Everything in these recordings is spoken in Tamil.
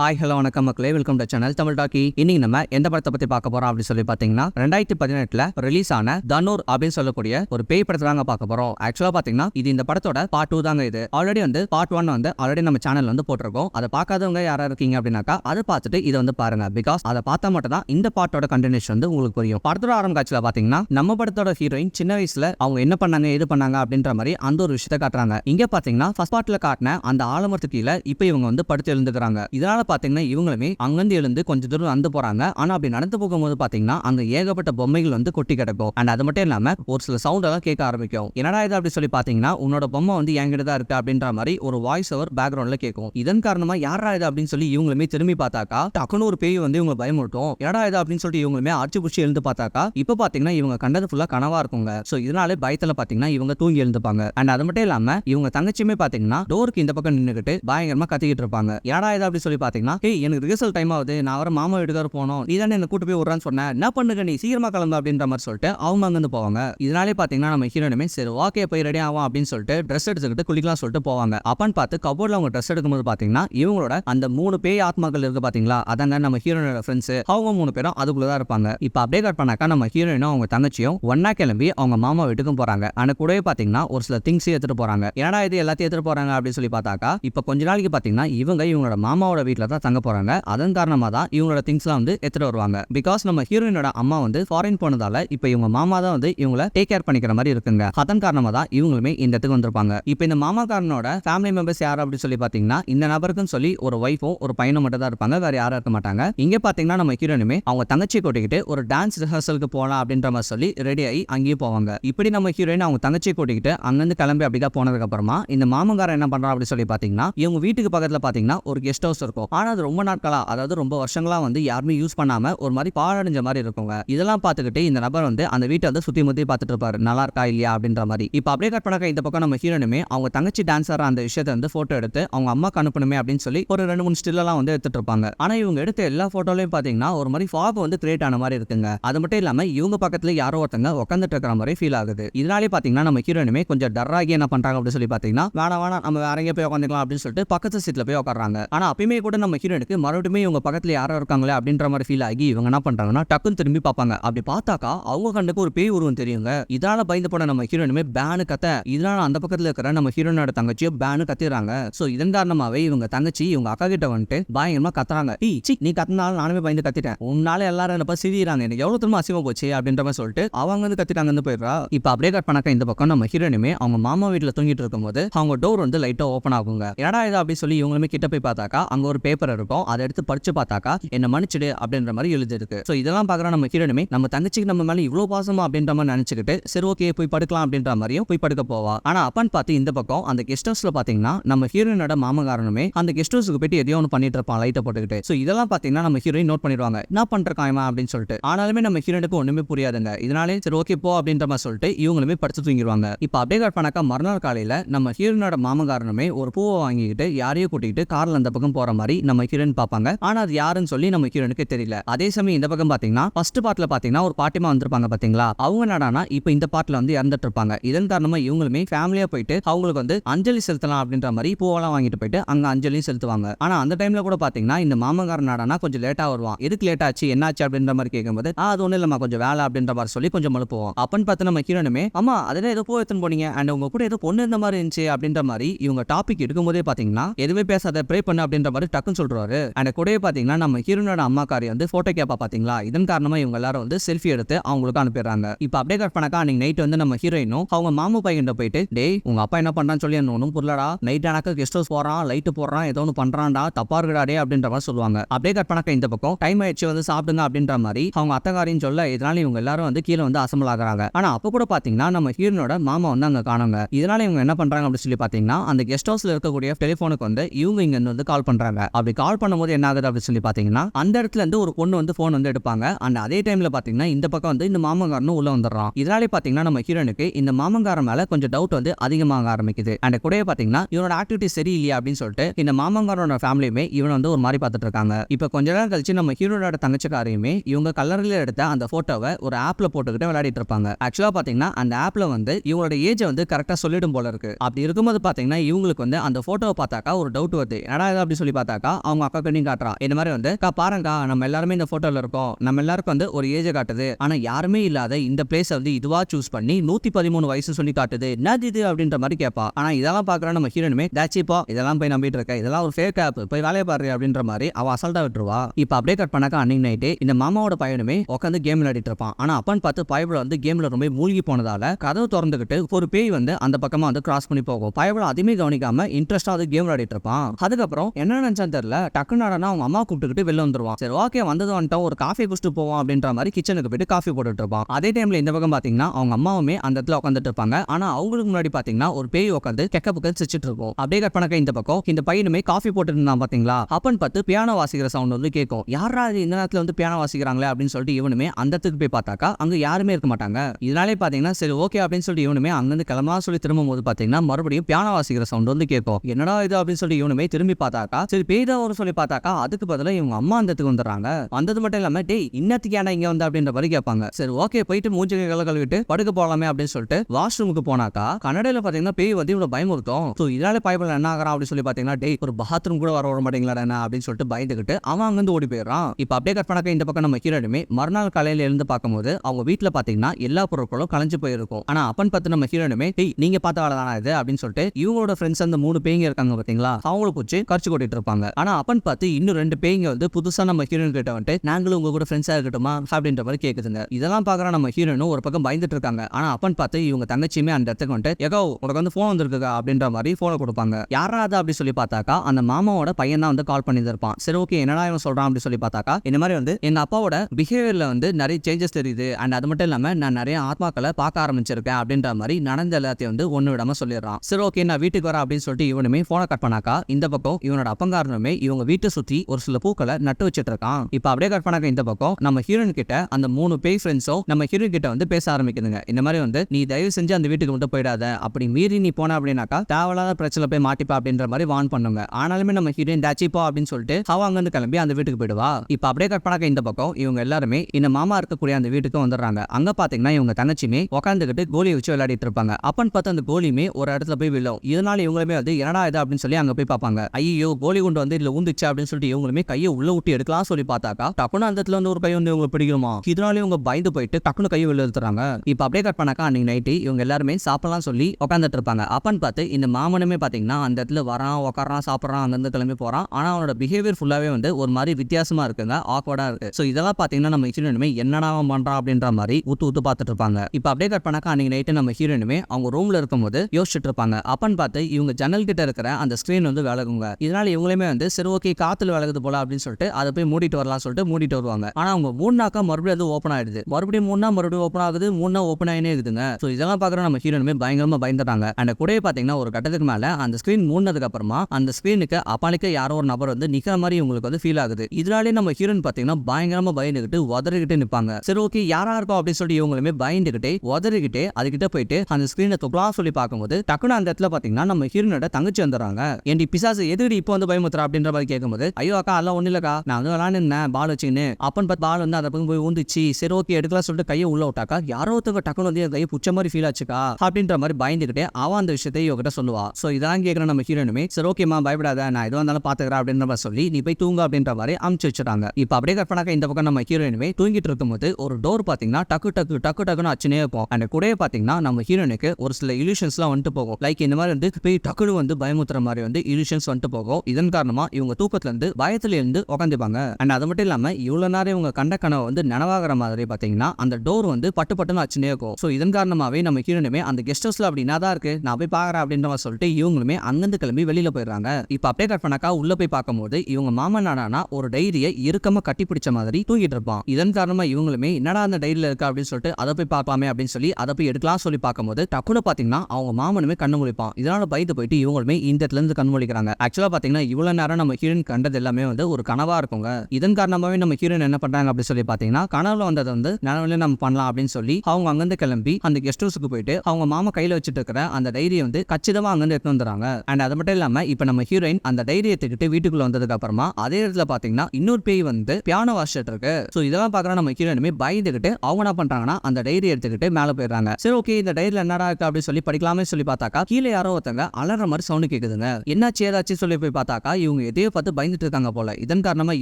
ஹாய் ஹலோ வணக்கம் மக்களே. Welcome to channel Tamil talkie. இன்னைக்கு நம்ம எந்த படத்தை பத்தி பார்க்க போறோம் அப்படின்னு சொல்லி பாத்தீங்கன்னா ரெண்டாயிரத்தி பதினெட்டுல ரிலீஸ் ஆன தனூர் அப்படின்னு சொல்லக்கூடிய ஒரு பேய் படத்தை தாங்க பார்க்க போறோம். ஆக்சுவலா பாத்தீங்கன்னா இது இந்த படத்தோட பார்ட் டூ தாங்க இது. ஆல்ரெடி வந்து பார்ட் ஒன் வந்து ஆல்ரெடி நம்ம சேனல் வந்து போட்டிருக்கோம். அதை பார்க்காதவங்க யாரா இருக்கீங்க அப்படின்னாக்கா அதை பார்த்துட்டு இதை வந்து பாருங்க. பிகாஸ் அதை பார்த்தா மட்டும் தான் இந்த பாட்டோட கண்டினியூஷன் வந்து உங்களுக்கு புரியும். படத்தோட ஆரம்ப காட்சியில பாத்தீங்கன்னா நம்ம படத்தோட ஹீரோயின் சின்ன வயசுல அவங்க என்ன பண்ணாங்க எது பண்ணாங்க அப்படின்ற மாதிரி அந்த ஒரு விஷயத்தை காட்டுறாங்க. இங்க பாத்தீங்கன்னா ஃபர்ஸ்ட் பார்ட்ல காட்டின அந்த ஆலமரத்துக்கு கீழே இப்போ இவங்க வந்து படுத்து எழுந்துக்கிறாங்க. இதனால பாத்தீங்கன்னா இவங்களுமே அங்கிருந்து எழுந்து கொஞ்ச தூரம் நடந்து போறாங்க. ஆனா அப்படி நடந்து போகும்போது பாத்தீங்கன்னா அங்க ஏகப்பட்ட பொம்மைகள் வந்து கொட்டி கிடக்கும். அண்ட் அது மட்டும் இல்லாம ஒரு சில சவுண்ட் எல்லாம் கேட்க ஆரம்பிக்கும். என்னடா இது அப்படி சொல்லி பாத்தீங்கன்னா உன்னோட பொம்மை வந்து என்கிட்ட தான் இருக்கு அப்படின்ற மாதிரி ஒரு வாய்ஸ் ஓவர் பேக்ரவுண்ட்ல கேட்கும். இதன் காரணமா யாரா இது அப்படின்னு சொல்லி இவங்களுமே திரும்பி பார்த்தாக்கா டக்குனு ஒரு பேய் வந்து இவங்க பயமுட்டும் என்னடா இது அப்படின்னு சொல்லிட்டு இவங்களுமே அடிச்சு புடிச்சு எழுந்து பார்த்தாக்கா இப்போ பாத்தீங்கன்னா இவங்க கண்டது ஃபுல்லா கனவா இருக்குங்க. சோ இதனாலே பயத்துல பாத்தீங்கன்னா இவங்க தூங்கி எழுந்துப்பாங்க. அண்ட் அது மட்டும் இல்லாம இவங்க தங்கச்சியுமே பாத்தீங்கன்னா டோருக்கு இந்த பக்கம் நின்னுக்கிட்டு பயங்கரமா கத்திக்கிட்டு இருப்பாங்க. ஏடா இது அப்படி சொல்லி பாத்தீங்கன்னா ஏய் எனக்கு ரிஹர்சல் டைம் ஆகுது. நான் வர மாமா வீட்டுக்கார போனோம். நீ தானே என்ன கூட்டு போய் விடுறான்னு சொன்னேன் என்ன பண்ணுங்க? நீ சீக்கிரமா கிளம்பு அப்படின்ற மாதிரி சொல்லிட்டு அவங்க அங்கிருந்து போவாங்க. இதனாலே பாத்தீங்கன்னா நம்ம ஹீரோனுமே சரி ஓகே போய் ரெடி ஆகும் அப்படின்னு சொல்லிட்டு ட்ரெஸ் எடுத்துக்கிட்டு குளிக்கலாம் சொல்லிட்டு போவாங்க. அப்பான்னு பார்த்து கபோர்ட்ல அவங்க ட்ரெஸ் எடுக்கும்போது பாத்தீங்கன்னா இவங்களோட அந்த மூணு பேய் ஆத்மாக்கள் இருக்கு பாத்தீங்களா? அதாங்க நம்ம ஹீரோனோட ஃப்ரெண்ட்ஸ் அவங்க மூணு பேரும் அதுக்குள்ள தான் இருப்பாங்க. இப்போ அப்படியே கட் பண்ணாக்கா நம்ம ஹீரோயினும் அவங்க தங்கச்சியும் ஒன்னா கிளம்பி அவங்க மாமா வீட்டுக்கும் போறாங்க. ஆனா கூடவே பாத்தீங்கன்னா ஒரு சில திங்ஸ் எடுத்துட்டு போறாங்க. ஏன்னா இது? எல்லாத்தையும் எடுத்துட்டு போறாங்க அப்படின்னு சொல்லி பார்த்தாக்கா இப்போ கொஞ்ச நாளைக்கு பாத்தீங்கன்னா இவங்க இவங்களோட மாமாவோட வீட்டில் தான் தங்க போறாங்க. அதன் காரணமாக தான் இவங்களோட திங்ஸ்லாம் வந்து எடுத்துகிட்டு வருவாங்க. பிகாஸ் நம்ம ஹீரோயினோட அம்மா வந்து ஃபாரின் போனதால இப்போ இவங்க மாமா தான் வந்து இவங்கள டேக் கேர் பண்ணிக்கிற மாதிரி இருக்குங்க. அதன் காரணமாக தான் இவங்களுமே இந்த இடத்துக்கு வந்திருப்பாங்க. இப்போ இந்த மாமாக்காரனோட ஃபேமிலி மெம்பர்ஸ் யார் அப்படின்னு சொல்லி பார்த்தீங்கன்னா இந்த நபருக்குன்னு சொல்லி ஒரு ஒய்ஃபும் ஒரு பையனும் மட்டும் தான் இருப்பாங்க. வேற யாரும் இருக்க மாட்டாங்க. இங்கே பார்த்தீங்கன்னா நம்ம ஹீரோனுமே அவங்க தங்கச்சியை கூட்டிக்கிட்டு ஒரு டான்ஸ் ரிஹர்சலுக்கு போகலாம் அப்படின்ற மாதிரி சொல்லி ரெடி ஆகி அங்கேயும் போவாங்க. இப்படி நம்ம ஹீரோயின் அவங்க தங்கச்சியை கூட்டிக்கிட்டு அங்கேருந்து கிளம்பி அப்படிதான் போனதுக்கு அப்புறமா இந்த மாமங்காரன் என்ன பண்ணுறான் அப்படின்னு சொல்லி பார்த்தீங்கன்னா இவங்க வீட்டுக்கு பக்கத்தில் பார்த்தீங்கன்னா ஒரு கெஸ்ட் ஹவுஸ் இருக்கும். ஆனால் அது ரொம்ப நாட்களாக அதாவது ரொம்ப வருஷங்களாக வந்து யாருமே யூஸ் பண்ணாமல் ஒரு மாதிரி பாழடைஞ்ச மாதிரி இருக்குங்க. இதெல்லாம் பார்த்துக்கிட்டு இந்த நபர் வந்து அந்த வீட்டை வந்து சுற்றி முத்தி பார்த்துட்டு இருப்பாரு. நல்லா இருக்கா இல்லையா? அப்படின்ற மாதிரி. இப்போ அப்படியே கட் பண்ணக்க இந்த பக்கம் நம்ம ஹீரோனுமே அவங்க தங்கச்சி டான்ஸர் அந்த விஷயத்தை வந்து ஃபோட்டோ எடுத்து அவங்க அம்மாக்கு அனுப்பணுமே அப்படின்னு சொல்லி ஒரு ரெண்டு மூணு ஸ்டில்லாம் வந்து எடுத்துட்டு இருப்பாங்க. ஆனால் இவங்க எடுத்த எல்லா ஃபோட்டோலையும் பார்த்தீங்கன்னா ஒரு மாதிரி ஃபாப் வந்து கிரியேட் ஆன மாதிரி இருக்குங்க. அது மட்டும் இல்லாமல் இவங்க பக்கத்தில் யாரோ ஒருத்தங்க உட்காந்துட்டு இருக்கிற மாதிரி ஃபீல் ஆகுது. இதனாலே பார்த்தீங்கன்னா நம்ம ஹீரோனுமே கொஞ்சம் டர்ராகி என்ன பண்ணுறாங்க அப்படின்னு சொல்லி பார்த்தீங்கன்னா வேணா வேணாம். நம்ம வேற எங்கேயும் போய் உட்காந்துக்கலாம் அப்படின்னு சொல்லிட்டு பக்கத்து சீட்டில் போய் உட்காராங்க ஆனால் அப்பயுமே கூட நம்ம ஹீரோனுக்கு மறுபடியும் இவங்க பக்கத்துல யாரோ இருக்காங்களே அப்படின்ற மாதிரி ஃபீல் ஆகி இவங்க என்ன பண்றாங்கன்னா டக்குன்னு திரும்பி பார்ப்பாங்க. அப்படி பார்த்தாக்கா அவங்க கண்ணுக்கு ஒரு பேய் உருவம் தெரியுங்க. இதனால பயந்து போன நம்ம ஹீரோனுமே பேனு கத்த இதனால அந்த பக்கத்துல இருக்கிற நம்ம ஹீரோனோட தங்கச்சியோ பேனு கத்திடுறாங்க. ஸோ இதன் காரணமாவே இவங்க தங்கச்சி இவங்க அக்கா கிட்ட வந்துட்டு பயங்கரமா கத்துறாங்க. சீ நீ கத்தினாலும் நானுமே பயந்து கத்திட்டேன். உன்னால எல்லாரும் என்ன சிரிக்கிறாங்க? எனக்கு எவ்வளவு திரும்ப அசிவம் போச்சு? அப்படின்ற மாதிரி சொல்லிட்டு அவங்க வந்து கத்திட்டாங்கன்னு போயிடுறா. இப்ப அப்படியே கட் பண்ணாக்க இந்த பக்கம் நம்ம ஹீரோனுமே அவங்க மாமா வீட்டில் தூங்கிட்டு இருக்கும்போது அவங்க டோர் வந்து லைட்டா ஓப்பன் ஆகுங்க. ஏடா இது? அப்படி சொல்லி இவங்களுமே கிட்ட போய் பார்த்தாக்கா அங்க ஒரு பேப்பர் இருக்கும். அதை எடுத்து படிச்சு பார்த்தாக்கா என்ன மன்னிச்சிடு அப்படின்ற மாதிரி எழுதிருக்கு ஸோ இதெல்லாம் பார்க்குற நம்ம ஹீரோனுமே நம்ம தங்கச்சிக்கு நம்ம மேலே இவ்வளோ பாசமா அப்படின்ற மாதிரி நினச்சிக்கிட்டு சரி ஓகே போய் படுக்கலாம் அப்படின்ற மாதிரியும் போய் படுக்க போவா. ஆனால் அப்பான்னு பார்த்து இந்த பக்கம் அந்த கெஸ்ட் ஹவுஸில் பார்த்தீங்கன்னா நம்ம ஹீரோயினோட மாமகாரனுமே அந்த கெஸ்ட் ஹவுஸுக்கு போயிட்டு எதையோ ஒன்று பண்ணிட்டு இருப்பான் லைட்டை போட்டுக்கிட்டு. ஸோ இதெல்லாம் பார்த்தீங்கன்னா நம்ம ஹீரோயின் நோட் பண்ணிடுவாங்க. என்ன பண்ணுறாங்க அப்படின்னு சொல்லிட்டு. ஆனாலுமே நம்ம ஹீரோனுக்கு ஒன்றுமே புரியாதுங்க. இதனாலே சரி ஓகே போ அப்படின்ற மாதிரி சொல்லிட்டு இவங்களுமே படுத்து தூங்கிடுவாங்க இப்போ அப்படியே கட் பண்ணாக்கா மறுநாள் காலையில் நம்ம ஹீரோனோட மாமகாரனுமே ஒரு பூவை வாங்கிக்கிட்டு யாரையும் கூட்டிகிட்டு காரில் அந்த பக்கம் போகிற மாதிரி நம்ம ஹீரோயின் பார்ப்பாங்க. ஆனா அது யாருன்னு சொல்லி நம்ம ஹீரோனுக்கு தெரியல. அதே சமயம் இந்த பக்கம் பாத்தீங்கன்னா ஃபர்ஸ்ட் பார்ட்ல பாத்தீங்கன்னா ஒரு பாட்டிமா வந்திருப்பாங்க பாத்தீங்களா? அவங்க என்னடானா இப்போ இந்த பாட்டில் வந்து இறந்துட்டு இருப்பாங்க இதன் காரணமா இவங்களுமே ஃபேமிலியா போயிட்டு அவங்களுக்கு வந்து அஞ்சலி செலுத்தலாம் அப்படின்ற மாதிரி பூவெல்லாம் வாங்கிட்டு போயிட்டு அங்க அஞ்சலியும் செலுத்துவாங்க. ஆனா அந்த டைம்ல கூட பாத்தீங்கன்னா இந்த மாமங்காரன் நாடானா கொஞ்சம் லேட்டா வருவான். எதுக்கு லேட் ஆச்சு? என்னாச்சு? அப்படின்ற மாதிரி கேட்கும்போது "ஆ, அது ஒண்ணு இல்லம்மா கொஞ்சம் வேலை அப்படின்ற மாதிரி சொல்லி கொஞ்சம் மழுப்புவோம் அப்பன்னு பார்த்து நம்ம ஹீரோனுமே அம்மா அதெல்லாம் ஏதோ பூ எடுத்துன்னு போனீங்க. அண்ட் உங்க கூட ஏதோ பொண்ணு இருந்த மாதிரி இருந்துச்சு அப்படின்ற மாதிரி இவங்க டாபிக் எடுக்கும்போதே பாத்தீங்கன்னா எதுவுமே பேசாத ப்ரே பண்ண அப்படின்ற மாதிரி டக்கு இருக்குன்னு சொல்றாரு. அண்ட் கூடவே பாத்தீங்கன்னா நம்ம ஹீரோனோட அம்மாக்காரி வந்து போட்டோ கேப்பா பாத்தீங்களா இதன் காரணமா இவங்க எல்லாரும் வந்து செல்ஃபி எடுத்து அவங்களுக்கு அனுப்பிடுறாங்க. இப்போ அப்படியே கட் பண்ணக்கா அன்னைக்கு நைட் வந்து நம்ம ஹீரோயினும் அவங்க மாமு பையன் போயிட்டு டேய் உங்க அப்பா என்ன பண்றான்னு சொல்லி ஒன்றும் புரியலடா. நைட் எனக்கு கெஸ்ட் ஹவுஸ் போறான் லைட்டு போடுறான் ஏதோ ஒன்று பண்றான்டா. தப்பா இருக்கடாடே அப்படின்ற மாதிரி சொல்லுவாங்க. அப்படியே கட் பண்ணாக்க இந்த பக்கம் டைம் ஆயிடுச்சு வந்து சாப்பிடுங்க அப்படின்ற மாதிரி அவங்க அத்தகாரின்னு சொல்ல இதனால இவங்க எல்லாரும் வந்து கீழே வந்து அசம்பிள் ஆகுறாங்க ஆனா அப்போ கூட பாத்தீங்கன்னா நம்ம ஹீரோனோட மாமா வந்து அங்க காணுங்க. இதனால இவங்க என்ன பண்றாங்க அப்படின்னு சொல்லி பாத்தீங்கன்னா அந்த கெஸ்ட் ஹவுஸ்ல இருக்கக்கூடிய டெலிஃபோனுக்கு வந்து இவங்க இங்க வந்து கால் பண்றாங்க. அப்படி கால் பண்ணும்போது என்ன ஆகுது அப்படின்னு சொல்லி பார்த்தீங்கன்னா அந்த இடத்துல இருந்து ஒரு பொண்ணு வந்து ஃபோன் வந்து எடுப்பாங்க. அண்ட் அதே டைம்ல பார்த்தீங்கன்னா இந்த பக்கம் வந்து இந்த மாமங்காரனும் உள்ள வந்துடுறான். இதனாலே பார்த்தீங்கன்னா நம்ம ஹீரோனுக்கு இந்த மாமங்காரன் மேல கொஞ்சம் டவுட் வந்து அதிகமாக ஆரம்பிக்குது. அண்ட் கூடவே பார்த்தீங்கன்னா இவனோட ஆக்டிவிட்டி சரியில்லையா அப்படின்னு சொல்லிட்டு இந்த மாமங்காரனோட ஃபேமிலியுமே இவன் வந்து ஒரு மாதிரி பார்த்துட்டு இருக்காங்க. இப்போ கொஞ்ச நேரம் கழிச்சு நம்ம ஹீரோனோட தங்கச்சிக்காரையுமே இவங்க கலரில் எடுத்த அந்த போட்டோவை ஒரு ஆப்ல போட்டுக்கிட்டு விளையாடிட்டு இருப்பாங்க. ஆக்சுவலா பாத்தீங்கன்னா அந்த ஆப்ல வந்து இவங்களோட ஏஜை வந்து கரெக்டா சொல்லிடும் போல இருக்கு. அப்படி இருக்கும்போது பாத்தீங்கன்னா இவங்களுக்கு வந்து அந்த போட்டோவை பார்த்தாக்கா ஒரு டவுட் வருது. என்னடா இது அப்படி சொல்லி பார்த்தாக்கா பார்த்தாக்கா அவங்க அக்கா கண்ணையும் காட்டுறான் இந்த மாதிரி வந்து "அக்கா, பாருங்கக்கா நம்ம எல்லாருமே இந்த போட்டோல இருக்கோம். நம்ம எல்லாருக்கும் வந்து ஒரு ஏஜ் காட்டுது. ஆனா யாருமே இல்லாத இந்த பிளேஸ் வந்து இதுவா சூஸ் பண்ணி நூத்தி பதிமூணு வயசு சொல்லி காட்டுது. என்னது இது? அப்படின்ற மாதிரி கேட்பா. ஆனா இதெல்லாம் பாக்குற நம்ம ஹீரோனுமே தாச்சிப்பா இதெல்லாம் போய் நம்பிட்டு இருக்க. இதெல்லாம் ஒரு ஃபேக் ஆப் போய் வேலையை பாரு அப்படின்ற மாதிரி அவ அசால்ட்டா விட்டுருவா. இப்ப அப்படியே கட் பண்ணாக்கா அன்னைக்கு நைட்டு இந்த மாமாவோட பையனுமே உட்காந்து கேம் விளையாடிட்டு இருப்பான். ஆனா அப்பன்னு பார்த்து பயபுல வந்து கேம்ல ரொம்ப மூழ்கி போனதால கதவு திறந்துகிட்டு ஒரு பேய் வந்து அந்த பக்கமா வந்து கிராஸ் பண்ணி போகும். பயபுல அதுமே கவனிக்காம இன்ட்ரெஸ்டா வந்து கேம் விளையாடிட்டு இருப்பான். அதுக்கப்புறம் என்ன நினைச்சா நினைச்சான்னு தெரியல. டக்குன்னு அவங்க அம்மா கூப்பிட்டுக்கிட்டு வெளில வந்துருவான். சரி ஓகே வந்தது வந்துட்டோம். ஒரு காஃபி குடிச்சிட்டு போவோம் அப்படின்ற மாதிரி கிச்சனுக்கு போயிட்டு காஃபி போட்டுட்டு இருப்பான். அதே டைம்ல இந்த பக்கம் பாத்தீங்கன்னா அவங்க அம்மாவுமே அந்த இடத்துல உட்காந்துட்டு இருப்பாங்க. ஆனா அவங்களுக்கு முன்னாடி பாத்தீங்கன்னா ஒரு பேய் உட்காந்து கெக்க பக்கம் சிரிச்சிட்டு இருக்கும். அப்படியே கற்பனக்க இந்த பக்கம் இந்த பையனுமே காஃபி போட்டுட்டு இருந்தான் பாத்தீங்களா? அப்பன்னு பார்த்து பியானோ வாசிக்கிற சவுண்ட் வந்து கேட்கும். யாரா இது? இந்த நேரத்துல வந்து பியானோ வாசிக்கிறாங்களே? அப்படின்னு சொல்லிட்டு இவனுமே அந்த இடத்துக்கு போய் பார்த்தாக்கா அங்க யாருமே இருக்க மாட்டாங்க. இதனாலே பாத்தீங்கன்னா சரி ஓகே அப்படின்னு சொல்லிட்டு இவனுமே அங்கிருந்து கிளம்பலாம் சொல்லி திரும்பும் போது பாத்தீங்கன்னா மறுபடியும் பியானோ வாசிக்கிற சவுண்ட் வந்து கேட்கும். என்னடா இது? அப்படின்னு சொல்லி இவனுமே திரும்பி பார்த்தாக்கா சரி பேய் ஒரு சொல்லி பார்த்தாக்கா அதுக்கு பதிலாக இவங்க அம்மா அந்தத்துக்கு வந்துடுறாங்க. வந்தது மட்டும் இல்லாம டேய் இன்னத்துக்கு ஏன்டா இங்க வந்து? அப்படின்ற மாதிரி கேட்பாங்க. சரி ஓகே போயிட்டு மூஞ்சி கைகளை கழுவிட்டு படுக்க போலாமே அப்படின்னு சொல்லிட்டு வாஷ்ரூமுக்கு போனாக்கா கன்னடையில பாத்தீங்கன்னா பேய் வந்து இவ்வளவு பயமுறுத்தும். ஸோ இதனால பயப்பட என்ன ஆகிறான் அப்படின்னு சொல்லி பாத்தீங்கன்னா டேய் ஒரு பாத்ரூம் கூட வர வர மாட்டீங்களா என்ன? அப்படின்னு சொல்லிட்டு பயந்துகிட்டு அவன் அங்கிருந்து ஓடி போயிடுறான். இப்போ அப்படியே கட் பண்ணாக்க இந்த பக்கம் நம்ம ஹீரோனுமே மறுநாள் காலையில எழுந்து பார்க்கும்போது அவங்க வீட்டுல பாத்தீங்கன்னா எல்லா பொருட்களும் கலைஞ்சு போயிருக்கும். ஆனா அப்பன் பார்த்து நம்ம ஹீரோனுமே டேய் நீங்க பார்த்த வேலை தானா இது? அப்படின்னு சொல்லிட்டு இவங்களோட ஃப்ரெண்ட்ஸ் அந்த மூணு பேய்ங்க இருக்காங்க பாத்தீங்களா அவங்கள வச்சு கரிச்சு கொட்டிட்டு இருப்பாங்க. ஆனா அப்பன் பார்த்து இன்னும் ரெண்டு பேய்ங்க வந்து புதுசா நம்ம ஹீரோயின் கிட்ட வந்துட்டு நாங்களும் உங்க கூட ஃப்ரெண்ட்ஸா இருக்கட்டுமா? அப்படின்ற மாதிரி கேக்குதுங்க. இதெல்லாம் பாக்குற நம்ம ஹீரோனும் ஒரு பக்கம் பயந்துட்டு இருக்காங்க. ஆனா அப்பன் பார்த்து இவங்க தங்கச்சியுமே அந்த இடத்துக்கு வந்துட்டு எகோ உனக்கு வந்து ஃபோன் வந்திருக்குக்கா? அப்படின்ற மாதிரி போனை கொடுப்பாங்க. யாராவது அப்படி சொல்லி பார்த்தாக்கா அந்த மாமாவோட பையன் தான் வந்து கால் பண்ணியிருப்பான் சரி ஓகே என்னடா இவன் சொல்றான்? அப்படி சொல்லி பார்த்தாக்கா இந்த மாதிரி வந்து எங்க அப்பாவோட பிஹேவியர்ல வந்து நிறைய சேஞ்சஸ் தெரியுது. அண்ட் அது மட்டும் இல்லாம நான் நிறைய ஆத்மாக்களை பார்க்க ஆரம்பிச்சிருக்கேன் அப்படின்ற மாதிரி நடந்த எல்லாத்தையும் வந்து ஒன்னு விடாம சொல்லிடுறான். சரி ஓகே நான் வீட்டுக்கு வரேன் அப்படின்னு சொல்லிட்டு இவனுமே போனை கட் பண்ணாக்கா இந்த பக்கம் இவனோட அப்பங்காரனுமே இவங்க வீட்டை சுத்தி ஒரு சில பூக்களை நட்டு வச்சிருக்கான் இருக்கான் இப்போ அப்படியே கட் பண்ணாக்க இந்த பக்கம் நம்ம ஹீரோயின் கிட்ட அந்த மூணு பேய் ஃப்ரெண்ட்ஸும் நம்ம ஹீரோயின் கிட்ட வந்து பேச ஆரம்பிக்குதுங்க. இந்த மாதிரி வந்து நீ தயவு செஞ்சு அந்த வீட்டுக்கு மட்டும் போயிடாத. அப்படி மீறி நீ போன அப்படின்னாக்கா தேவையில்லாத பிரச்சனை போய் மாட்டிப்பா அப்படின்ற மாதிரி வான் பண்ணுங்க. ஆனாலுமே நம்ம ஹீரோயின் டாச்சிப்பா அப்படின்னு சொல்லிட்டு அவ அங்கிருந்து கிளம்பி அந்த வீட்டுக்கு போயிடுவா. இப்ப அப்படியே கட் பண்ணாக்க இந்த பக்கம் இவங்க எல்லாருமே இந்த மாமா இருக்கக்கூடிய அந்த வீட்டுக்கு வந்துடுறாங்க. அங்க பாத்தீங்கன்னா இவங்க தங்கச்சியுமே உட்காந்துக்கிட்டு கோலியை வச்சு விளையாடிட்டு இருப்பாங்க. அப்பன்னு பார்த்து அந்த கோலியுமே ஒரு இடத்துல போய் விழும். இதனால இவங்களுமே வந்து என்னடா இது? அப்படின்னு சொல்லி அங்க போய் பார்ப்பாங்க. ஐயோ கோலி குண்டு வந்து இதுல ஊந்துச்சு அப்படின்னு சொல்லிட்டு இவங்களுமே கையை உள்ள விட்டு எடுக்கலாம் சொல்லி பார்த்தாக்கா டக்குனு அந்த இடத்துல வந்து ஒரு கை வந்து இவங்க பிடிக்குமா இதனால இவங்க பயந்து போயிட்டு டக்குனு கையை வெளில எடுத்துறாங்க இப்போ அப்படியே கட் பண்ணாக்கா அன்னைக்கு நைட்டு இவங்க எல்லாருமே சாப்பிடலாம் சொல்லி உட்காந்துட்டு இருப்பாங்க. அப்பன்னு பார்த்து இந்த மாமனுமே பாத்தீங்கன்னா அந்த இடத்துல வரான் உட்காரான் சாப்பிட்றான் அந்தந்த கிளம்பி போறான். ஆனா அவனோட பிஹேவியர் ஃபுல்லாவே வந்து ஒரு மாதிரி வித்தியாசமா இருக்குங்க ஆக்வர்டா இருக்கு. ஸோ இதெல்லாம் பாத்தீங்கன்னா நம்ம ஹீரோயினுமே என்னடா அவன் பண்றான் அப்படின்ற மாதிரி ஊத்து ஊத்து பார்த்துட்டு இருப்பாங்க. இப்போ அப்படியே கட் பண்ணாக்கா அன்னைக்கு நைட்டு நம்ம ஹீரோயினுமே அவங்க ரூம்ல இருக்கும்போது யோசிச்சுட்டு இருப்பாங்க. அப்பன்னு பார்த்து இவங்க ஜன்னல் கிட்ட இருக்கிற அந்த ஸ்கிரீன் வந்து விலகுங்க. இதனால இவங்களுமே வந்து சரி ஓகே காத்துல விளக்குது போல அப்படின்னு சொல்லிட்டு அதை போய் மூடிட்டு வரலாம் சொல்லிட்டு மூடிட்டு வருவாங்க. ஆனா அவங்க மூணாக்கா மறுபடியும் அது ஓப்பன் ஆயிடுது. மறுபடியும் மூணா மறுபடியும் ஓப்பன் ஆகுது மூணா ஓப்பன் ஆயினே இருக்குதுங்க. ஸோ இதெல்லாம் பாக்குற நம்ம ஹீரோனுமே பயங்கரமா பயந்துட்டாங்க அந்த கூடயே பாத்தீங்கன்னா ஒரு கட்டத்துக்கு மேல அந்த ஸ்கிரீன் மூடினதுக்கு அப்புறமா அந்த ஸ்கிரீனுக்கு அப்பாலிக்க யாரோ ஒரு நபர் வந்து நிக்கிற மாதிரி உங்களுக்கு வந்து ஃபீல் ஆகுது. இதனாலே நம்ம ஹீரோன் பாத்தீங்கன்னா பயங்கரமா பயந்துகிட்டு உதறிக்கிட்டு நிப்பாங்க. சரி ஓகே யாரா இருக்கும் அப்படின்னு சொல்லிட்டு இவங்களுமே பயந்துகிட்டே உதறிக்கிட்டே அதுகிட்ட போயிட்டு அந்த ஸ்கிரீனை தொக்கலாம் சொல்லி பார்க்கும்போது டக்குனு அந்த இடத்துல பாத்தீங்கன்னா நம்ம ஹீரோனோட தங்கச்சி வந்துடுறாங்க. என் பிசாசு எதுக்கு இப்போ வந்து பயமுத்துறா அப்படின்ற மாதிரி கேட்கும்போது ஐயோ அக்கா அதெல்லாம் ஒண்ணு இல்லக்கா. நான் வந்து விளாண்டுனேன் பால் வச்சுன்னு அப்பன் பார்த்து பால் வந்து அதை பக்கம் போய் ஊந்துச்சு. சரி ஓகே எடுக்கலாம் சொல்லிட்டு கையை உள்ள விட்டாக்கா யாரோ ஒருத்தவங்க டக்குனு வந்து என் கையை புச்ச மாதிரி ஃபீல் ஆச்சுக்கா அப்படின்ற மாதிரி பயந்துகிட்டே அவன் அந்த விஷயத்தை இவகிட்ட சொல்லுவா. சோ இதெல்லாம் கேட்குற நம்ம ஹீரோனுமே சரி ஓகேமா பயப்படாத. நான் எதுவாக இருந்தாலும் பாத்துக்கிறேன் அப்படின்ற மாதிரி சொல்லி நீ போய் தூங்க அப்படின்ற மாதிரி அமுச்சு வச்சுட்டாங்க. இப்போ அப்படியே கற்பனாக்கா இந்த பக்கம் நம்ம ஹீரோயினுமே தூங்கிட்டு இருக்கும்போது ஒரு டோர் பாத்தீங்கன்னா டக்கு டக்கு டக்கு டக்குன்னு அச்சுனே இருக்கும் அந்த கூடயே பாத்தீங்கன்னா நம்ம ஹீரோனுக்கு ஒரு சில இல்யூஷன்ஸ்லாம் வந்துட்டு போகும். லைக் இந்த மாதிரி வந்து போய் டக்குனு வந்து பயமுத்துற மாதிரி வந்து இல்யூஷன்ஸ் வந்துட்டு போகும். இதன் காரணமா இவங்க தூக்கத்துல இருந்து பயத்துல இருந்து உட்காந்துப்பாங்க அண்ட் அது மட்டும் இல்லாம இவ்வளவு நேரம் இவங்க கண்ட கனவு வந்து நனவாகிற மாதிரி பாத்தீங்கன்னா அந்த டோர் வந்து பட்டு பட்டுன்னு அச்சுனே இருக்கும். ஸோ இதன் காரணமாவே நம்ம ஹீரோனுமே அந்த கெஸ்ட் ஹவுஸ்ல அப்படி என்னதான் இருக்கு? நான் போய் பாக்குறேன் அப்படின்ற மாதிரி சொல்லிட்டு இவங்களுமே அங்கிருந்து கிளம்பி வெளியில போயிடுறாங்க. இப்போ அப்படியே கட் பண்ணாக்கா உள்ள போய் பார்க்கும்போது இவங்க மாமன் நானா ஒரு டைரியை இறுக்கமா கட்டி பிடிச்ச மாதிரி தூங்கிட்டு இருப்பான். இதன் காரணமா இவங்களுமே என்னடா அந்த டைரியில இருக்கு அப்படின்னு சொல்லிட்டு அதை போய் பார்க்கலாமே அப்படின்னு சொல்லி அதை போய் எடுக்கலாம் சொல்லி பார்க்கும்போது டக்குனு பாத்தீங்கன்னா அவங்க மாமனுமே கண்ணு முழிப்பான். இதனால பயந்து போயிட்டு இவங்களுமே இந்த இடத்துல இருந்து கண் முழிக்கிறாங்க. ஆக்சுவலா பாத்தீங்கன்னா இவ்வளவு நேரம் நம்ம ஹீரோயின் கண்டது எல்லாமே வந்து ஒரு கனவா இருக்குங்க. இதன் காரணமாவே நம்ம ஹீரோயின் என்ன பண்றாங்க அப்படின்னு சொல்லி பாத்தீங்கன்னா கனவுல வந்ததை வந்து நனவுல நம்ம பண்ணலாம் அப்படின்னு சொல்லி அவங்க அங்கிருந்து கிளம்பி அந்த கெஸ்ட் ஹவுஸுக்கு போயிட்டு அவங்க மாமா கையில வச்சுட்டு இருக்கிற அந்த டைரியை வந்து கச்சிதமா அங்கிருந்து எடுத்து வந்துறாங்க அண்ட் அது மட்டும் இல்லாம இப்ப நம்ம ஹீரோயின் அந்த டைரியை எடுத்துக்கிட்டு வீட்டுக்குள்ள வந்ததுக்கு அப்புறமா அதே இடத்துல பாத்தீங்கன்னா இன்னொரு பேய் வந்து பியானோ வாசிட்டு இருக்கு. சோ இதெல்லாம் பாக்குற நம்ம ஹீரோயினுமே பயந்துகிட்டு அவங்க என்ன பண்றாங்கன்னா அந்த டைரி எடுத்துக்கிட்டு மேல போயிடுறாங்க. சரி ஓகே இந்த டைரியில என்னடா இருக்கு அப்படின்னு சொல்லி படிக்கலாமே சொல்லி பார்த்தாக்கா கீழே யாரோ ஒருத்தங்க அலற மாதிரி சவுண்ட் கேக்குதுங்க. என்னாச்சு ஏதாச்சும் சொல்லி போய் பார்த்தாக்கா இவங்க எதையோ பார்த்து பயந்துட்டு இருக்காங்க போல. இதன் காரணமா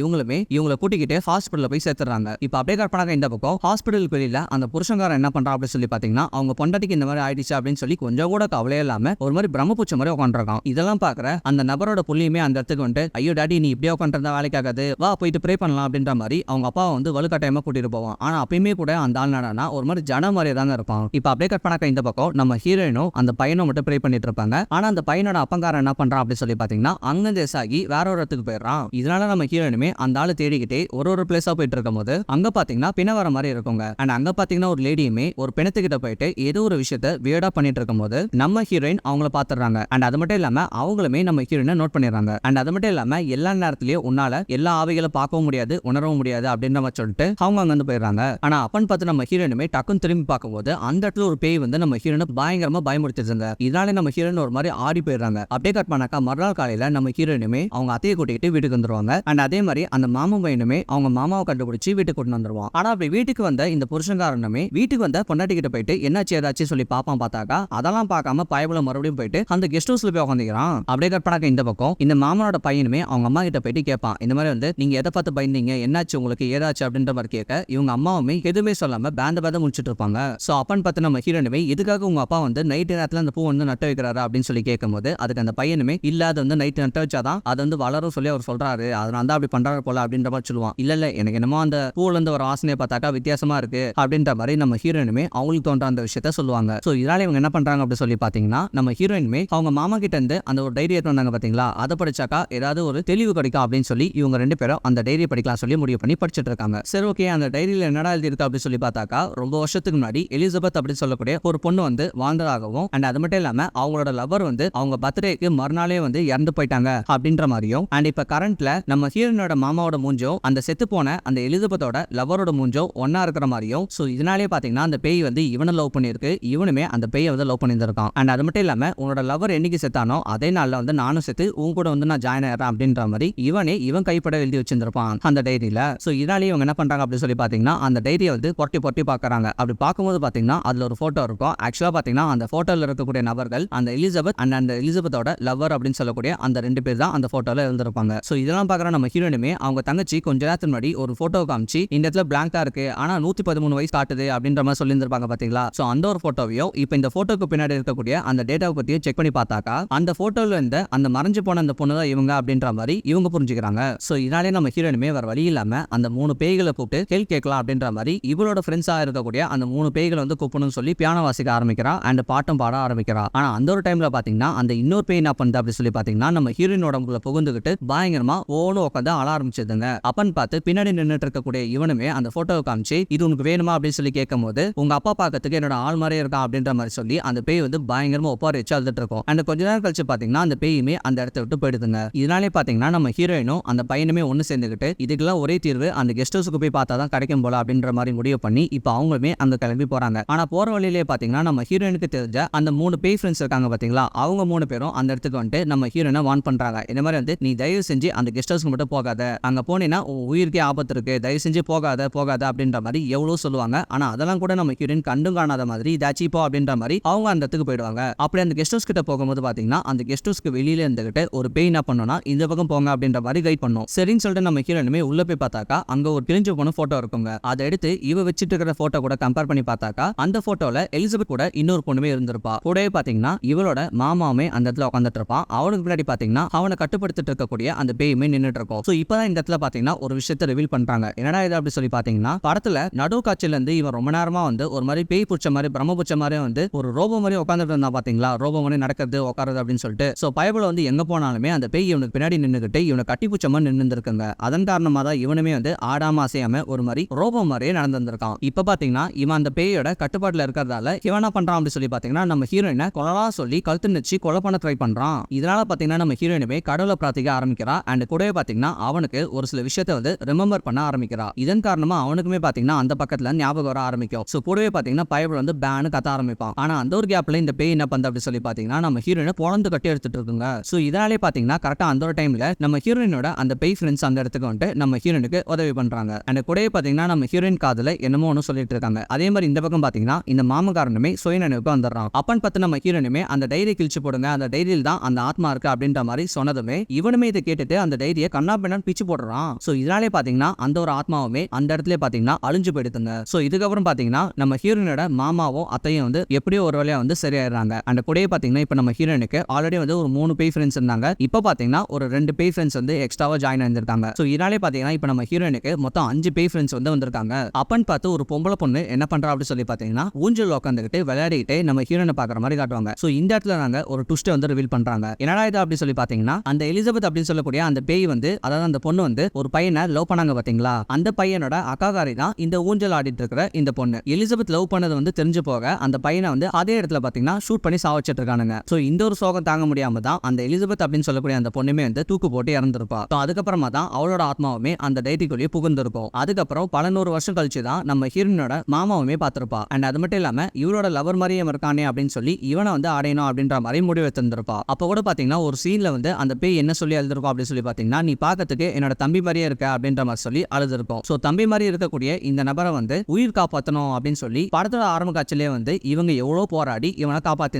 இவங்களுமே இவங்களை கூட்டிக்கிட்டு ஹாஸ்பிட்டல்ல போய் சேர்த்துறாங்க. இப்போ அப்படியே கற்பனாக இந்த பக்கம் ஹாஸ்பிட்டலுக்கு வெளியில அந்த புருஷங்காரன் என்ன பண்றான் அப்படின்னு சொல்லி பாத்தீங்கன்னா அவங்க பொண்டாட்டிக்கு இந்த மாதிரி ஆயிடுச்சு அப்படின்னு சொல்லி கொஞ்சம் கூட கவலையே இல்லாம ஒரு மாதிரி பிரம்மபுச்ச மாதிரி உட்காந்துருக்கான் இதெல்லாம் பாக்குற அந்த நபரோட புள்ளியுமே அந்த இடத்துக்கு வந்துட்டு ஐயோ டாடி நீ இப்படியே உட்காந்துருந்தா வேலைக்காகாது வா போயிட்டு ப்ரே பண்ணலாம் அப்படின்ற மாதிரி அவங்க அப்பாவை வந்து வலுக்கட்டாயமா கூட்டிட்டு போவான். ஆனா அப்பயுமே கூட அந்த ஆள் நடனா ஒரு மாதிரி ஜன மாதிரி தாங்க இருப்பான். இப்போ அப்படியே கட் பண்ணாக்க இந்த பக்கம் நம்ம ஹீரோயினும் அந்த பையனும் மட்டும் ப்ரே பண்ணிட்டு இருப்பாங்க. ஆனா அந்த பையனோட அப்பங்காரன் என்ன பண்றான் அப்படின்னு சொல்லி பாத்தீங்கன்னா அங்க தேசாகி வேற ஒரு இடத்துக்கு போயிடுறான். இதனால நம்ம ஹீரோயினுமே அந்த ஆளு தேடிக்கிட்டே ஒரு ஒரு பிளேஸா போயிட்டு இருக்கும்போது அங்க பாத்தீங்கன்னா பிண வர மாதிரி இருக்குங்க. அண்ட் அங்க பாத்தீங்கன்னா ஒரு லேடியுமே ஒரு பிணத்துக்கிட்ட போயிட்டு ஏதோ ஒரு விஷயத்த வியர்டா பண்ணிட்டு இருக்கும்போது நம்ம ஹீரோயின் அவங்கள பாத்துறாங்க அண்ட் அது மட்டும் இல்லாம அவங்களுமே நம்ம ஹீரோயினை நோட் பண்ணிடுறாங்க. அண்ட் அது மட்டும் இல்லாம எல்லா நேரத்திலயும் உன்னால எல்லா ஆவிகளை பார்க்கவும் முடியாது உணரவும் முடியாது அப்படின்ற மாதிரி சொல்லிட்டு அவங்க அங்க வந்து போயிடுறாங்க. ஆனா அப்பன்னு பார்த்து நம்ம ஹீரோயினுமே டக்குன்னு திரும்பி பார்க்கும்போது அந்த இடத்துல ஒரு பேய் வந்து நம்ம ஹீரோனை பயங்கரமா பயமுறுத்திருந்தாங்க இதனால நம்ம ஹீரோயின் ஒரு மாதிரி ஆடி போயிடுறாங்க. அப்படியே கட் பண்ணாக்கா மறுநாள் காலையில நம்ம ஹீரோயினுமே அவங்க அத்தையை கூட்டிகிட்டு வீட்டுக்கு வந்துருவாங்க. அண்ட் அதே மாதிரி அந்த மாமன் பையனுமே அவங்க மாமாவை கண்டுபிடிச்சு வீட்டுக்கு கொண்டு வந்துருவான். ஆனா அப்படி வீட்டுக்கு வந்த இந்த புருஷன்காரனுமே வீட்டுக்கு வந்த பொண்டாட்டி கிட்ட போயிட்டு என்னாச்சு ஏதாச்சும் சொல்லி பாப்பான் பார்த்தாக்கா? அதெல்லாம் பார்க்காம பயபுல மறுபடியும் போயிட்டு அந்த கெஸ்ட் ஹவுஸ்ல போய் உட்காந்துக்கிறான் அப்படியே கற்பனாக்க இந்த பக்கம் இந்த மாமனோட பையனுமே அவங்க அம்மா கிட்ட போயிட்டு கேட்பான். இந்த மாதிரி வந்து நீங்க எதை பார்த்து பயந்தீங்க? என்னாச்சு உங்களுக்கு? ஏதாச்சு? அப்படின்ற மாதிரி கேட்க இவங்க அம்மாவுமே எதுவுமே சொல்லாம பேந்த பேந்த முடிச்சிட்டு இருப்பாங்க. சோ அப்பன் பார்த்து நம்ம ஹீரோனுமே இதுக்காக உங்க அப்பா வந்து நைட் நேரத்துல அந்த பூ வந்து நட்டு வைக்கிறாரா? அப்படின்னு சொல்லி கேட்கும்போது அதுக்கு அந்த பையனுமே இல்லாத வந்து நைட் நட்டு வச்சாதான் அது வந்து வளரும் சொல்லி அவர் சொல்றாரு. அதனால தான் அப்படி பண்றாரு போல அப்படின்ற மாதிரி சொல்லுவான். இல்ல இல்ல எனக்கு என்னமோ அந்த பூல இருந்து ஒரு வாசனையை பார்த்தாக்கா வித்தியாசமா இருக்கு. அப்படின்ற மாதிரி நம்ம ஹீரோயினுமே அவங்களுக்கு தோன்ற அந்த விஷயத்த சொல்லுவாங்க. சோ இதனால இவங்க என்ன பண்றாங்க அப்படி சொல்லி பாத்தீங்கன்னா நம்ம ஹீரோயினுமே அவங்க மாமா கிட்ட இருந்து அந்த ஒரு டைரி எடுத்து வந்தாங்க பாத்தீங்களா அதை படிச்சாக்கா ஏதாவது ஒரு தெளிவு கிடைக்கும் அப்படின்னு சொல்லி இவங்க ரெண்டு பேரும் அந்த டைரி படிக்கலாம் சொல்லி முடிவு பண்ணி படிச்சிட்டு இருக்காங்க. சரி ஓகே அந்த டைரியில என்னடா எழுதி இருக்கு அப்படின்னு சொல்லி பார்த்தாக்கா ரொம்ப வருஷத்துக்கு முன்னாடி எலிசபெத் அப்படின்னு சொல்லக்கூடிய ஒரு பொண்ணு வந்து வாழ்ந்ததாகவும் அண்ட் அது மட்டும் இல்லாம அவங்களோட லவர் வந்து அவங்க பர்த்டேக்கு மறுநாளே வந்து இறந்து போயிட்டாங்க அப்படின்ற மாதிரியும் அண்ட் இப்ப கரண்ட்ல நம்ம ஹீரோனோட மாமாவோட மூஞ்சோ அந்த செத்து போன அந்த எலிசபெத்தோட லவரோட மூஞ்சோ ஒன்னா இருக்கிற மாதிரியும் சோ இதனாலே பாத்தீங்கன்னா அந்த பேய் வந்து இவனை லவ் பண்ணிருக்கு இவனுமே அந்த பேயை வந்து லவ் பண்ணியிருந்திருக்கான். அண்ட் அது மட்டும் இல்லாம உன்னோட லவர் என்னைக்கு செத்தானோ அதே நாள்ல வந்து நானும் செத்து உன் கூட வந்து நான் ஜாயின் ஆகிறேன் அப்படின்ற மாதிரி இவனே இவன் கைப்பட எழுதி வச்சிருந்திருப்பான் அந்த டைரியில சோ இதனாலே இவங்க என்ன பண்றாங்க அப்படின்னு சொல்லி பாத்தீங்கன்னா அந்த டைரியை வந்து பொட்டி பொட்டி பாக்குறாங்க. அப்படி பார்க்கும்போது பாத்தீங்கன்னா அதுல ஒரு போட்டோ இருக்கும். ஆக்சுவலா பாத்தீங்கன்னா அந்த போட்டோல இருக்கக்கூடிய நபர்கள் அந்த எலிசபெத் அண்ட் அந்த எலிசபெத்தோட லவர் அப்படின்னு சொல்லக்கூடிய அந்த ரெண்டு பேர் தான் அந்த போட்டோல இருந்திருப்பாங்க. சோ இதெல்லாம் பாக்குற நம்ம ஹீரோனுமே அவங்க தங்கச்சி கொஞ்ச நேரத்துக்கு முன்னாடி ஒரு போட்டோ காமிச்சு இந்த இடத்துல பிளாங்கா இருக்கு ஆனா நூத்தி பதிமூணு வயசு காட்டுது அப்படின்ற மாதிரி சொல்லியிருந்திருப்பாங்க பாத்தீங்களா? சோ அந்த ஒரு ஃபோட்டோவையும் இப்போ இந்த போட்டோக்கு பின்னாடி இருக்கக்கூடிய அந்த டேட்டாவை பத்தியும் செக் பண்ணி பார்த்தாக்கா அந்த போட்டோல இருந்த அந்த மறைஞ்சு போன அந்த பொண்ணு தான் இவங்க அப்படின்ற மாதிரி இவங்க புரிஞ்சுக்கிறாங்க. சோ இதனாலே நம்ம ஹீரோனுமே வேற வழி இல்லாம அந்த மூணு பேய்களை கூப்பிட்டு ஹெல்ப் கேட்கலாம் அப்படின்ற மாதிரி இவளோட ஃப்ரெண்ட்ஸா இருக்கக்கூடிய அந்த மூணு பேய்களை வந்து கூப்பிடணும்னு சொல்லி பியானோ வாசிக்க ஆரம்பிக்கிறா அண்ட் பாட்டும் பாட ஆரம்பிக்கிறா. ஆனா அந்த ஒரு டைம்ல பாத்தீங்கன்னா அந்த இன்னொரு பேய் என்ன பண்ணுது அப்படி சொல்லி பாத்தீங்கன்னா நம்ம ஹீரோயின் உடம்புல புகுந்துகிட்டு பயங்கரமா ஓன்னு உட்காந்து அழ ஆரம்பிச்சதுங்க. அப்பன்னு பார்த்து பின்னாடி நின்றுட்டு இருக்கக்கூடிய இவனுமே அந்த போட்டோவை காமிச்சு இது உனக்கு வேணுமா? அப்படின்னு சொல்லி கேட்கும்போது உங்க அப்பா பார்க்கறதுக்கு என்னோட ஆள் மாதிரியே இருக்கான் அப்படின்ற மாதிரி சொல்லி அந்த பேய் வந்து பயங்கரமா ஒப்பாரி வச்சு அழுதுட்டு இருக்கும். அண்ட் கொஞ்ச நேரம் கழிச்சு பாத்தீங்கன்னா அந்த பேயுமே அந்த இடத்த விட்டு போயிடுதுங்க. இதனாலே பாத்தீங்கன்னா நம்ம ஹீரோயினும் அந்த பையனுமே ஒன்னு சேர்ந்துக்கிட்டு இதுக்கெல்லாம் ஒரே தீர்வு அந்த கெஸ்ட் ஹவுஸுக்கு போய் பார்த்தா தான் கிடைக்கும் போல அப்படின்ற மாதிரி முடிவு பண்ணி இப்போ அவங்களுமே அங்க கிளம்பி போறாங்க. ஆனா போற வழியிலே பாத்தீங்கன்னா நம்ம ஹீரோயினுக்கு தெரிஞ்ச அந்த மூணு பேய் ஃப்ரெண்ட்ஸ் இருக்காங்க பாத்தீங்களா அவங்க மூணு பேரும் அந்த இடத்துக்கு வந்துட்டு நம்ம ஹீரோயினை வான் பண்றாங்க. இந்த மாதிரி வந்து நீ தயவு செஞ்சு அந்த கெஸ்ட் ஹவுஸ்க்கு மட்டும் போகாத. அங்கே போனீங்கன்னா உன் உயிருக்கே ஆபத்து இருக்கு. தயவு செஞ்சு போகாத போகாத அப்படின்ற மாதிரி எவ்வளோ சொல்லுவாங்க. ஆனால் அதெல்லாம் கூட நம்ம ஹீரோயின் கண்டும் காணாத மாதிரி இதாச்சு போ அப்படின்ற மாதிரி அவங்க அந்த இடத்துக்கு போயிடுவாங்க. அப்படி அந்த கெஸ்ட் ஹவுஸ் கிட்ட போகும்போது பார்த்தீங்கன்னா அந்த கெஸ்ட் ஹவுஸ்க்கு வெளியில இருந்துகிட்டு ஒரு பேய் என்ன பண்ணோம்னா இந்த பக்கம் போங்க அப்படின்ற மாதிரி கைட் பண்ணும். சரின்னு சொல்லிட்டு நம்ம ஹீரோயினுமே உள்ள போய் பார்த்தாக்கா அங்கே ஒரு கிழிஞ்சு போன ஃபோட்டோ இருக்குங்க. அதை எடுத்து இவ வச்சுட்டு இருக்கிற ஃபோட்டோ கூட கம்பேர் பண்ணி பார்த்தாக்கா அந்த ஃபோட்டோவில் எலிசபெத் கூட இன்னொரு பொண்ணுமே இருந்திருப்பா. கூடவே பார்த்தீங்கன்னா இவளோட மாமாவுமே அந்த இடத்துல உட்காந்துட்டு இருப்பான். அவனுக்கு முன்னாடி பார்த்தீங்கன்னா அவனை கட்டு கட்டுப்படுத்திட்டு இருக்கக்கூடிய அந்த பேயுமே நின்னுட்டு இருக்கும் சோ இப்பதான் இந்த இடத்துல பாத்தீங்கன்னா ஒரு விஷயத்தை ரிவீல் பண்றாங்க. என்னடா இது அப்படி சொல்லி பாத்தீங்கன்னா படத்துல நடு காட்சியில இருந்து இவன் ரொம்ப நேரமா வந்து ஒரு மாதிரி பேய் புடிச்ச மாதிரி பிரம்ம புடிச்ச மாதிரி வந்து ஒரு ரோபோ மாதிரி உட்காந்துட்டு இருந்தா பாத்தீங்களா? ரோபோ மாதிரி நடக்கிறது உட்காருது அப்படின்னு சொல்லிட்டு. சோ பயபுல வந்து எங்க போனாலுமே அந்த பேய் இவனுக்கு பின்னாடி நின்றுக்கிட்டு இவனை கட்டி புடிச்ச மாதிரி நின்றுருக்குங்க அதன் காரணமா தான் இவனுமே வந்து ஆடாம அசையாம ஒரு மாதிரி ரோபோ மாதிரியே நடந்திருக்கான் இப்ப பாத்தீங்கன்னா இவன் அந்த பேயோட கட்டுப்பாட்டுல இருக்கிறதால இவன் என்ன பண்றான் அப்படின்னு சொல்லி பாத்தீங்கன்னா நம்ம ஹீரோயினை கொலலாம் சொல்லி கழுத்து நிச்சு கொலை பண்ண ட்ரை பண்றான். இதனால பாத்தீங்கன்னா நம்ம ஹீரோயினுமே கடவுள் பிரார்த்திக்க ஆரம்பிக்கிறா. அண்ட் கூடவே பாத்தீங்கன்னா அவனுக்கு ஒரு சில விஷயத்த வந்து ரிமெம்பர் பண்ண ஆரம்பிக்கிறா. இதன் காரணமா அவனுக்குமே பாத்தீங்கன்னா அந்த பக்கத்துல ஞாபகம் வர ஆரம்பிக்கும். சோ கூடவே பாத்தீங்கன்னா பயபுல வந்து பேனு கத்த ஆரம்பிப்பான். ஆனா அந்த ஒரு கேப்ல இந்த பேய் என்ன பண்ண அப்படின்னு சொல்லி பாத்தீங்கன்னா நம்ம ஹீரோயினை குழந்தை கட்டி எடுத்துட்டு இருக்குங்க. சோ இதனாலே பாத்தீங்கன்னா கரெக்டா அந்த ஒரு டைம்ல நம்ம ஹீரோயினோட அந்த பேய் ஃப்ரெண்ட்ஸ் அந்த இடத்துக்கு வந்துட்டு நம்ம ஹீரோயினுக்கு உதவி பண்றாங்க. அண்ட் கூடவே பாத்தீங்கன்னா நம்ம ஹீரோயின் காதில் என்னமோ ஒன்று சொல்லிட்டு இருக்காங்க. அதே மாதிரி இந்த பக்கம் பாத்தீங்கன்னா இந்த மாமகாரனுமே சுயநினைவுக்கு வந்துடுறான். அப்பன் பார்த்து நம்ம ஹீரோனுமே அந்த டைரி கிழிச்சு போடுங்க. அந்த டைரியில் தான் அந்த ஆத்மா இருக்கு அப்படின்ற மாதிரி சொன்னதுமே இவனுமே இதை கேட்டுட்டு அந்த டைரியை கண்ணா பின்னான்னு பிச்சு போடுறான். சோ இதனாலே பாத்தீங்கன்னா அந்த ஒரு ஆத்மாவுமே அந்த இடத்துல பாத்தீங்கன்னா அழிஞ்சு போயிடுதுங்க. சோ இதுக்கப்புறம் பாத்தீங்கன்னா நம்ம ஹீரோனோட மாமாவும் அத்தையும் வந்து எப்படியோ ஒரு வழியா வந்து சரியாயிடுறாங்க. அந்த கூடயே பாத்தீங்கன்னா இப்ப நம்ம ஹீரோயினுக்கு ஆல்ரெடி வந்து ஒரு மூணு பேய் ஃப்ரெண்ட்ஸ் இருந்தாங்க. இப்போ பாத்தீங்கன்னா ஒரு ரெண்டு பேய் ஃப்ரெண்ட்ஸ் வந்து எக்ஸ்ட்ராவா ஜாயின் ஆயிருந்திருக்காங்க. சோ இதனாலே பாத்தீங்கன்னா இப்ப நம்ம ஹீரோனுக்கு மொத்தம் அஞ்சு பேய் ஃப்ரெண்ட்ஸ் வந்து வந்திருக்காங்க. அப்பன்னு பார்த்து ஒரு பொம்பளை பொண்ணு என்ன பண்றா அப்படின்னு சொல்லி பாத்தீங்கன்னா ஊஞ்சல் உட்காந்துக்கிட்டு விளையாடிட்டு நம்ம ஹீரோனை பாக்குற மாதிரி காட்டுவாங்க. சோ இந்த இடத்துல நாங்க ஒரு ட்விஸ்ட் வந்து ரிவீல் பண்றாங்க. என்னடா இது அப்படி சொல்லி பாத்தீங்கன்னா அந்த எலிசபெத் அப்படின்னு சொல்லக்கூடிய அந்த பேய் வந்து அதாவது அந்த பொண்ணு வந்து ஒரு பையனை லவ் பண்ணாங்க பாத்தீங்களா அந்த பையனோட அக்காகாரி தான் இந்த ஊஞ்சல் ஆடிட்டு இருக்கிற இந்த பொண்ணு. எலிசபெத் லவ் பண்ணது வந்து தெரிஞ்சு போக அந்த பையனை வந்து அதே இடத்துல பாத்தீங்கன்னா ஷூட் பண்ணி சாவச்சிட்டு இருக்கானுங்க. சோ இந்த ஒரு சோகம் தாங்க முடியாம தான் அந்த எலிசபெத் அப்படின்னு சொல்லக்கூடிய அந்த பொண்ணுமே வந்து தூக்கு போட்டு இறந்திருப்பா. ஸோ அதுக்கப்புறமா தான் அவளோட ஆத்மாவுமே அந்த டைரிக்குள்ளேயே புகுந்திருக்கும். அதுக்கப்புறம் பல நூறு வருஷம் கழிச்சு தான் நம்ம ஹீரோனோட மாமாவுமே பார்த்திருப்பா. அண்ட் அது மட்டும் இல்லாம இவரோட லவர் மாதிரியே இருக்கானே அப்படின்னு சொல்லி இவனை வந்து அடையணும் அப்படின்ற மாதிரி முடிவு எடுத்திருந்திருப்பா. அப்ப கூட பாத்தீங்கன்னா ஒரு சீன்ல வந்து அந்த பேய் என்ன சொல்லி அழுதுருக்கோம் அப்படின்னு சொல்லி பார்த்தீங்கன்னா நீ பார்க்கறதுக்கு என்னோட தம்பி மாதிரியே இருக்க அப்படின்ற மாதிரி சொல்லி அழுதுருக்கோம். ஸோ தம்பி மாதிரி இருக்கக்கூடிய இந்த நபரை வந்து உயிர் காப்பாற்றணும் அப்படின்னு சொல்லி படத்தோட ஆரம்ப காட்சியிலே வந்து இவங்க எவ்வளவு போராடி இவனை காப்பாத்தி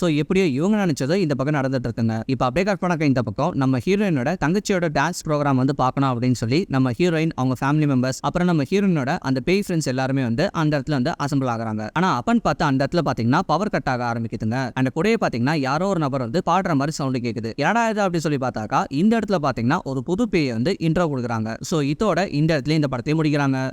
ஸோ எப்படியோ இவங்க நினைச்சதோ இந்த பக்கம் நடந்துட்டு இருக்குங்க. இப்போ அப்படியே கட் பண்ணக்க இந்த பக்கம் நம்ம ஹீரோயினோட தங்கச்சியோட டான்ஸ் ப்ரோக்ராம் வந்து பார்க்கணும் அப்படின்னு சொல்லி நம்ம ஹீரோயின் அவங்க ஃபேமிலி மெம்பர்ஸ் அப்புறம் நம்ம ஹீரோயினோட அந்த பேய் ஃப்ரெண்ட்ஸ் எல்லாருமே வந்து அந்த இடத்துல வந்து அசம்பிள் ஆகுறாங்க. ஆனா அப்பன் பார்த்து அந்த இடத்துல பாத்தீங்கன்னா பவர் கட் ஆக ஆரம்பிக்குதுங்க. அந்த கூடயே பாத்தீங்கன்னா யாரோ ஒரு நபர் வந்து பாடுற மாதிரி சவுண்ட் கேக்குது. என்னடா இது அப்படி சொல்லி பார்த்தாக்கா இந்த இடத்துல பாத்தீங்கன்னா ஒரு புது பேயை வந்து இன்ட்ரோ கொடுக்குறாங்க. சோ இதோட இந்த இடத்துல இந்த படத்தை முடிக்கிறாங்க.